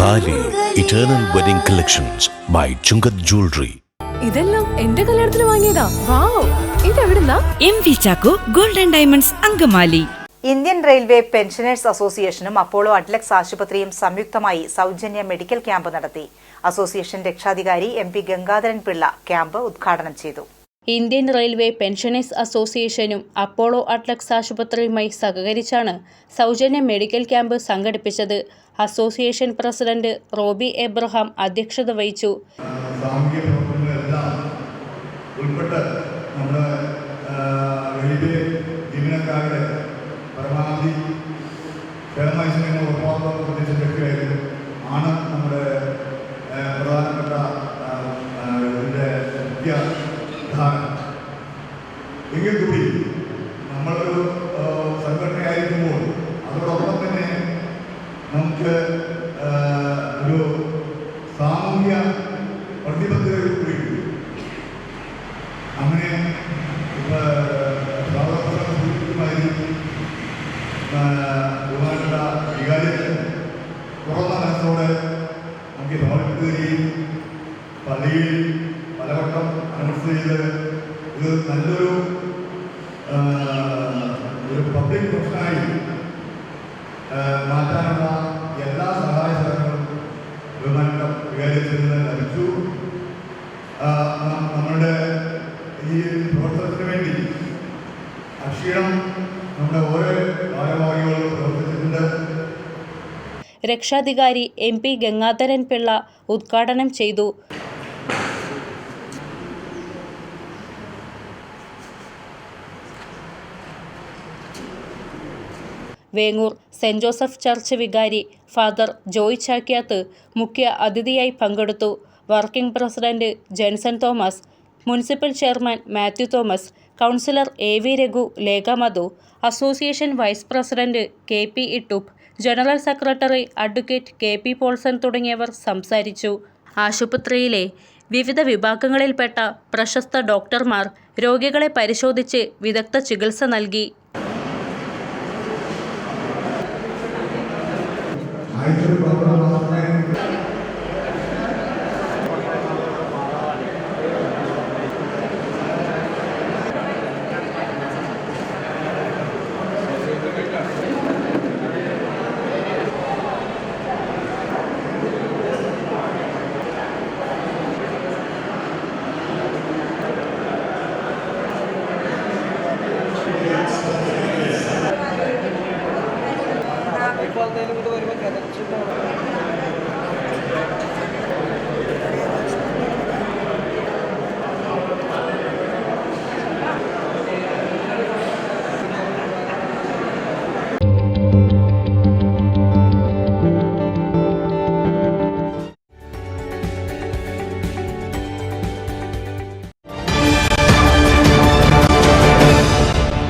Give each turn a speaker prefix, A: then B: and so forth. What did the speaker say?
A: Thali eternal wedding collections by Chungath jewellery
B: ഇതെല്ലാം എന്റെ കല്യാണത്തിന് വാങ്ങിയതാ. Wow. ഇതെവിടുന്നാ?
C: M V Chacko golden diamonds Angamaly.
D: Indian railway pensioners അസോസിയേഷനും Apollo Adlux ആശുപത്രിയും സംയുക്തമായി സൗജന്യ മെഡിക്കൽ ക്യാമ്പ് നടത്തി. അസോസിയേഷൻ രക്ഷാധികാരി M P Gangadharan Pillai camp ഉദ്ഘാടനം ചെയ്തു.
E: ഇന്ത്യൻ റെയിൽവേ പെൻഷനേഴ്സ് അസോസിയേഷനും അപ്പോളോ അട്ലക്സ് ആശുപത്രിയുമായി സഹകരിച്ചാണ് സൗജന്യ മെഡിക്കൽ ക്യാമ്പ് സംഘടിപ്പിച്ചത്. അസോസിയേഷൻ പ്രസിഡന്റ് റോബി എബ്രഹാം അധ്യക്ഷത വഹിച്ചു.
F: ഉൾപ്പെട്ട് നമ്മുടെ ജീവനക്കാരുടെ പരമാവധി ധാരണ എങ്കിൽ കൂടി നമ്മളൊരു സംഘടനയായിരിക്കുമ്പോൾ അതോടൊപ്പം തന്നെ നമുക്ക് ഒരു സാമൂഹ്യ പ്രതിബദ്ധതയിൽ കൂടി അങ്ങനെ തുറന്ന മനസ്സോടെ നമുക്ക് പ്രവർത്തിക്കുകയും പള്ളിയിൽ പലവട്ടം അനൗൺസ് ചെയ്ത് ഇത് നല്ലൊരു ഒരു പബ്ലിക് പ്രശ്നമായി മാറ്റാനുള്ള എല്ലാ സഹായ സഹകരണങ്ങളും ബഹുമാനപ്പെട്ട വികാരിയത്തിൽ നിന്ന് ലഭിച്ചു ആ, ന- ഈ പ്രവർത്തനത്തിന് വേണ്ടി അക്ഷീണം നമ്മുടെ ഓരോ ഭാരവാഹികളും പ്രവർത്തിച്ചിട്ടുണ്ട്.
E: രക്ഷാധികാരി എം പി ഗംഗാധരൻ പിള്ള ഉദ്ഘാടനം ചെയ്തു. വേങ്ങൂർ സെന്റ് ജോസഫ് ചർച്ച് വികാരി ഫാദർ ജോയ് ചാക്യാത്ത് മുഖ്യ അതിഥിയായി പങ്കെടുത്തു. Working president Jenson Thomas municipal chairman Mathew Thomas councillor A V Raghu Lekha Madhu association vice president K P Ittuppu general secretary advocate K P Paulson തുടങ്ങിയവർ സംസാരിച്ചു. ആശുപത്രിയിലെ വിവിധ വിഭാഗങ്ങളിൽപ്പെട്ട പ്രശസ്ത ഡോക്ടർമാർ രോഗികളെ പരിശോധിച്ച് വിദഗ്ധ ചികിത്സ നൽകി.
F: Thank you. 可能知道了